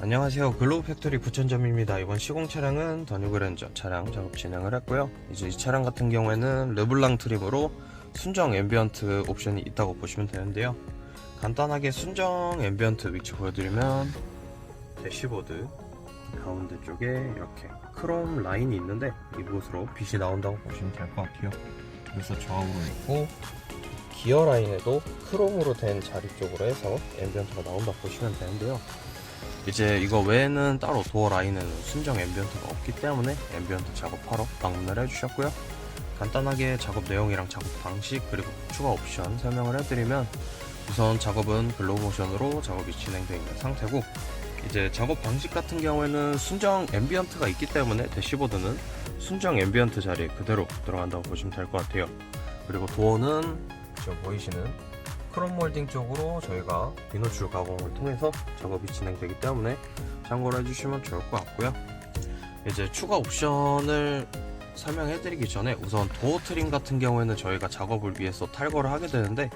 안녕하세요. 글로브 팩토리 부천점입니다. 이번 시공 차량은 더뉴 그랜저 차량 작업 진행을 했고요. 이제 이 차량 같은 경우에는 르블랑 트림으로 순정 앰비언트 옵션이 있다고 보시면 되는데요. 간단하게 순정 앰비언트 위치 보여드리면 대시보드 가운데 쪽에 이렇게 크롬 라인이 있는데 이곳으로 빛이 나온다고 보시면 될 것 같아요. 그래서 좌우로 있고 기어 라인에도 크롬으로 된 자리 쪽으로 해서 앰비언트가 나온다고 보시면 되는데요 이제 이거 외에는 따로 도어 라인에는 순정 앰비언트가 없기 때문에 앰비언트 작업하러 방문을 해주셨고요. 간단하게 작업 내용이랑 작업 방식 그리고 추가 옵션 설명을 해드리면 우선 작업은 글로모션으로 작업이 진행되어 있는 상태고 이제 작업 방식 같은 경우에는 순정 앰비언트가 있기 때문에 대시보드는 순정 앰비언트 자리에 그대로 들어간다고 보시면 될 것 같아요. 그리고 도어는 지금 보이시는 크롬 몰딩 쪽으로 저희가 비노출 가공을 통해서 작업이 진행되기 때문에 참고를 해주시면 좋을 것 같고요. 이제 추가 옵션을 설명해드리기 전에 우선 도어 트림 같은 경우에는 저희가 작업을 위해서 탈거를 하게 되는데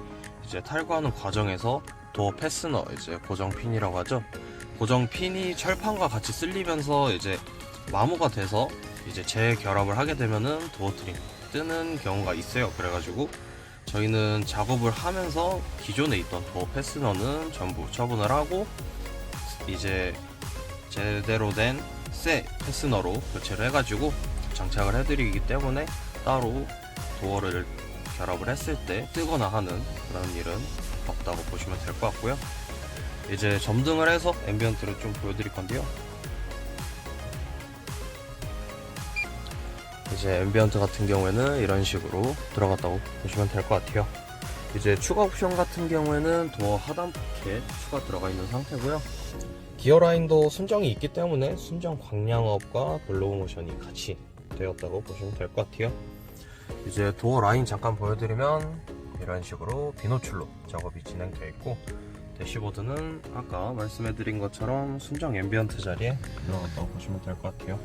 이제 탈거하는 과정에서 도어 패스너 이제 고정 핀이라고 하죠. 고정 핀이 철판과 같이 쓸리면서 이제 마모가 돼서 이제 재결합을 하게 되면은 도어 트림 뜨는 경우가 있어요. 그래가지고 저희는 작업을 하면서 기존에 있던 도어 패스너는 전부 처분을 하고 이제 제대로 된 새 패스너로 교체를 해가지고 장착을 해드리기 때문에 따로 도어를 결합을 했을 때 뜨거나 하는 그런 일은 없다고 보시면 될 것 같고요. 이제 점등을 해서 앰비언트를 좀 보여드릴 건데요. 이제 앰비언트 같은 경우에는 이런 식으로 들어갔다고 보시면 될 것 같아요. 이제 추가 옵션 같은 경우에는 도어 하단 포켓 추가 들어가 있는 상태고요. 기어 라인도 순정이 있기 때문에 순정 광량업과 글로우 모션이 같이 되었다고 보시면 될 것 같아요. 이제 도어 라인 잠깐 보여드리면 이런 식으로 비노출로 작업이 진행되어 있고 대시보드는 아까 말씀해드린 것처럼 순정 앰비언트 자리에 들어갔다고 보시면 될 것 같아요.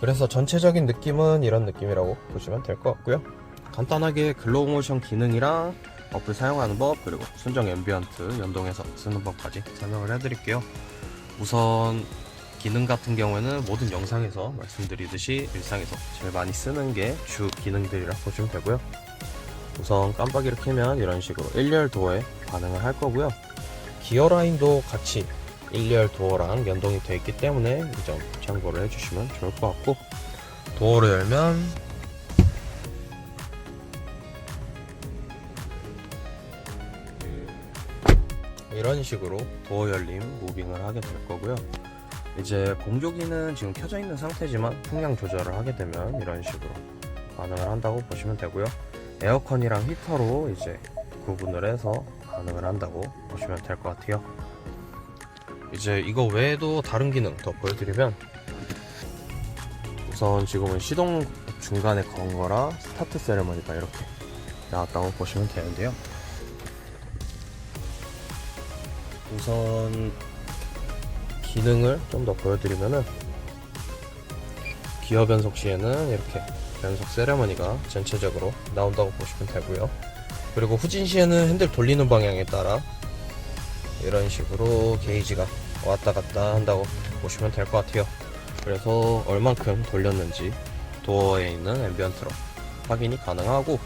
그래서 전체적인 느낌은 이런 느낌이라고 보시면 될 것 같고요. 간단하게 글로우 모션 기능이랑 어플 사용하는 법 그리고 순정 앰비언트 연동해서 쓰는 법까지 설명을 해드릴게요. 우선 기능 같은 경우에는 모든 영상에서 말씀드리듯이 일상에서 제일 많이 쓰는 게 주 기능들이라 보시면 되고요. 우선 깜빡이를 켜면 이런 식으로 1열 도어에 반응을 할 거고요. 기어 라인도 같이 1열 도어랑 연동이 되어 있기 때문에 이 점 참고를 해주시면 좋을 것 같고 도어를 열면 이런 식으로 도어 열림 무빙을 하게 될 거고요. 이제 공조기는 지금 켜져 있는 상태지만 풍량 조절을 하게 되면 이런 식으로 반응을 한다고 보시면 되고요. 에어컨이랑 히터로 이제 구분을 해서 반응을 한다고 보시면 될 것 같아요 이제 이거 외에도 다른 기능 더 보여드리면 우선 지금은 시동 중간에 건 거라 스타트 세레머니가 이렇게 나왔다고 보시면 되는데요. 우선 기능을 좀 더 보여드리면은 기어 변속 시에는 이렇게 변속 세레머니가 전체적으로 나온다고 보시면 되고요. 그리고 후진 시에는 핸들 돌리는 방향에 따라 이런 식으로 게이지가 왔다 갔다 한다고 보시면 될 것 같아요. 그래서 얼만큼 돌렸는지 도어에 있는 앰비언트로 확인이 가능하고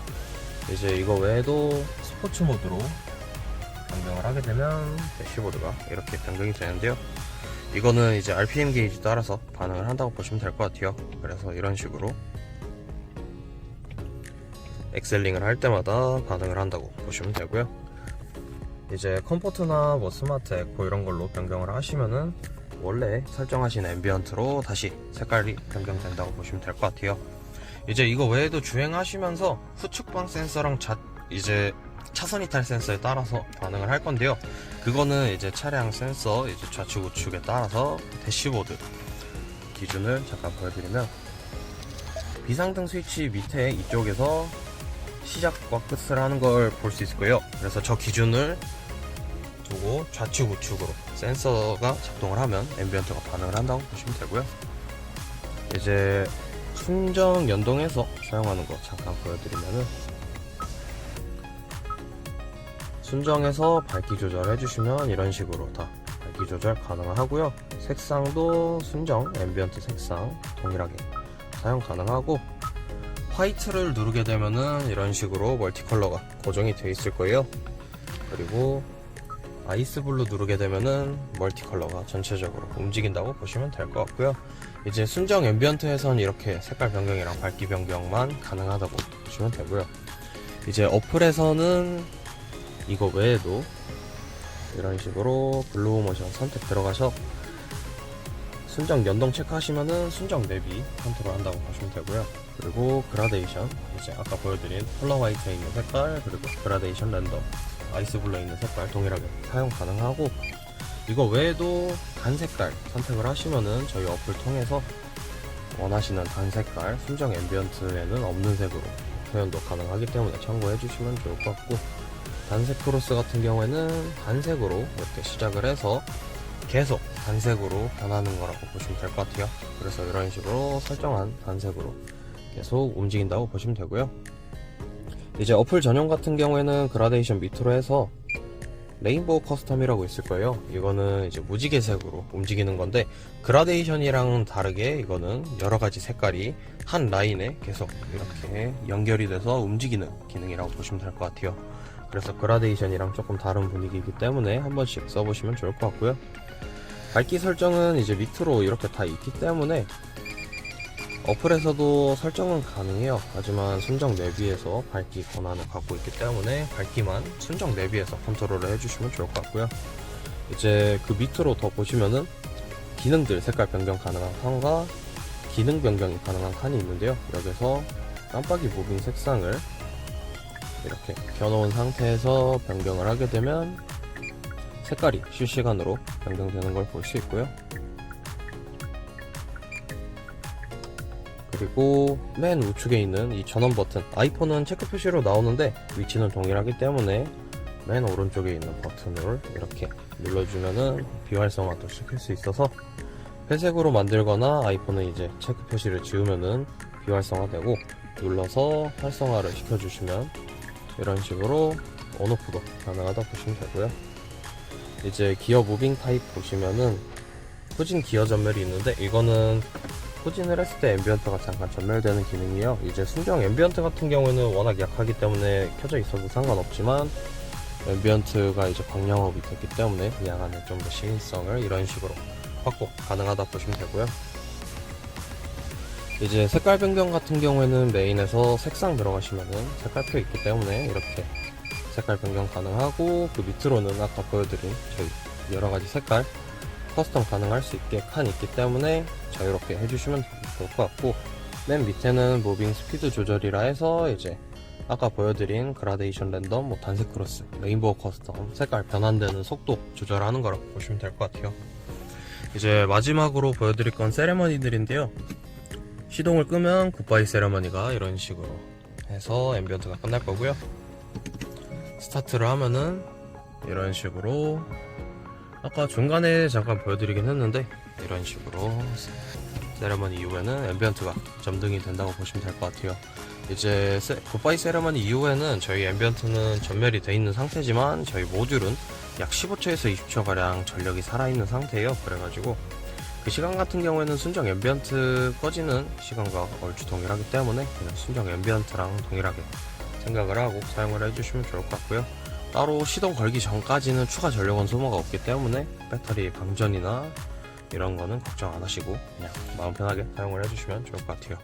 이제 이거 외에도 스포츠 모드로 변경을 하게 되면 대시보드가 이렇게 변경이 되는데요. 이거는 이제 RPM 게이지 따라서 반응을 한다고 보시면 될 것 같아요. 그래서 이런 식으로 엑셀링을 할 때마다 반응을 한다고 보시면 되고요. 이제 컴포트나 뭐 스마트 에코 이런 걸로 변경을 하시면은 원래 설정하신 앰비언트로 다시 색깔이 변경된다고 보시면 될 것 같아요. 이제 이거 외에도 주행하시면서 후측방 센서랑 자, 이제 차선 이탈 센서에 따라서 반응을 할 건데요. 그거는 이제 차량 센서 이제 좌측 우측에 따라서 대시보드 기준을 잠깐 보여드리면 비상등 스위치 밑에 이쪽에서 시작과 끝을 하는 걸 볼 수 있을 거예요. 그래서 저 기준을 두고 좌측 우측으로 센서가 작동을 하면 앰비언트가 반응을 한다고 보시면 되고요. 이제 순정 연동해서 사용하는 거 잠깐 보여드리면은 순정해서 밝기 조절을 해주시면 이런 식으로 다 밝기 조절 가능하고요. 색상도 순정 앰비언트 색상 동일하게 사용 가능하고 화이트를 누르게 되면은 이런 식으로 멀티컬러가 고정이 되어 있을 거예요. 그리고 아이스 블루 누르게 되면은 멀티 컬러가 전체적으로 움직인다고 보시면 될 것 같고요. 이제 순정 앰비언트에선 이렇게 색깔 변경이랑 밝기 변경만 가능하다고 보시면 되고요. 이제 어플에서는 이거 외에도 이런 식으로 블루우 모션 선택 들어가서 순정 연동 체크하시면은 순정 내비 컨트롤 한다고 보시면 되고요. 그리고 그라데이션 이제 아까 보여드린 컬러 화이트에 있는 색깔 그리고 그라데이션 랜덤 아이스 블루에 있는 색깔 동일하게 사용 가능하고 이거 외에도 단 색깔 선택을 하시면은 저희 어플 통해서 원하시는 단 색깔 순정 앰비언트에는 없는 색으로 표현도 가능하기 때문에 참고해 주시면 좋을 것 같고 단색 크로스 같은 경우에는 단색으로 이렇게 시작을 해서 계속 단색으로 변하는 거라고 보시면 될 것 같아요. 그래서 이런 식으로 설정한 단색으로 계속 움직인다고 보시면 되고요. 이제 어플 전용 같은 경우에는 그라데이션 밑으로 해서 레인보우 커스텀이라고 있을 거예요. 이거는 이제 무지개색으로 움직이는 건데 그라데이션이랑 다르게 이거는 여러 가지 색깔이 한 라인에 계속 이렇게 연결이 돼서 움직이는 기능이라고 보시면 될 것 같아요. 그래서 그라데이션이랑 조금 다른 분위기이기 때문에 한 번씩 써보시면 좋을 것 같고요. 밝기 설정은 이제 밑으로 이렇게 다 있기 때문에 어플에서도 설정은 가능해요. 하지만 순정 내비에서 밝기 권한을 갖고 있기 때문에 밝기만 순정 내비에서 컨트롤을 해주시면 좋을 것 같고요. 이제 그 밑으로 더 보시면은 기능들 색깔 변경 가능한 칸과 기능 변경이 가능한 칸이 있는데요. 여기서 깜빡이 무빙 색상을 이렇게 켜놓은 상태에서 변경을 하게 되면 색깔이 실시간으로 변경되는 걸 볼 수 있고요. 그리고 맨 우측에 있는 이 전원 버튼. 아이폰은 체크 표시로 나오는데 위치는 동일하기 때문에 맨 오른쪽에 있는 버튼을 이렇게 눌러주면은 비활성화도 시킬 수 있어서 회색으로 만들거나 아이폰은 이제 체크 표시를 지우면은 비활성화되고 눌러서 활성화를 시켜주시면 이런 식으로 온오프도 가능하다 보시면 되고요. 이제 기어 무빙 타입 보시면은 후진 기어 전멸이 있는데 이거는 후진을 했을 때 앰비언트가 잠깐 전멸되는 기능이에요. 이제 순정 앰비언트 같은 경우에는 워낙 약하기 때문에 켜져 있어도 상관없지만 앰비언트가 이제 광량업이 됐기 때문에 그 양안에 좀 더 시인성을 이런 식으로 확보 가능하다 보시면 되고요. 이제 색깔 변경 같은 경우에는 메인에서 색상 들어가시면은 색깔표 있기 때문에 이렇게 색깔 변경 가능하고 그 밑으로는 아까 보여드린 저희 여러 가지 색깔 커스텀 가능할 수 있게 칸 있기 때문에 자유롭게 해주시면 좋을 것 같고 맨 밑에는 무빙 스피드 조절이라 해서 이제 아까 보여드린 그라데이션 랜덤, 뭐 단색 크로스, 레인보우 커스텀 색깔 변환되는 속도 조절하는 거라고 보시면 될 것 같아요. 이제 마지막으로 보여드릴 건 세레머니들인데요. 시동을 끄면 굿바이 세레머니가 이런 식으로 해서 앰비언트가 끝날 거고요. 스타트를 하면은 이런 식으로 아까 중간에 잠깐 보여드리긴 했는데 이런 식으로 세레머니 이후에는 앰비언트가 점등이 된다고 보시면 될 것 같아요. 이제 세, 굿바이 세레머니 이후에는 저희 앰비언트는 전멸이 돼 있는 상태지만 저희 모듈은 약 15초에서 20초 가량 전력이 살아있는 상태예요. 그래가지고 그 시간 같은 경우에는 순정 앰비언트 꺼지는 시간과 얼추 동일하기 때문에 그냥 순정 앰비언트랑 동일하게 생각을 하고 사용을 해주시면 좋을 것 같고요. 따로 시동 걸기 전까지는 추가 전력원 소모가 없기 때문에 배터리 방전이나 이런 거는 걱정 안 하시고 그냥 마음 편하게 사용을 해주시면 좋을 것 같아요.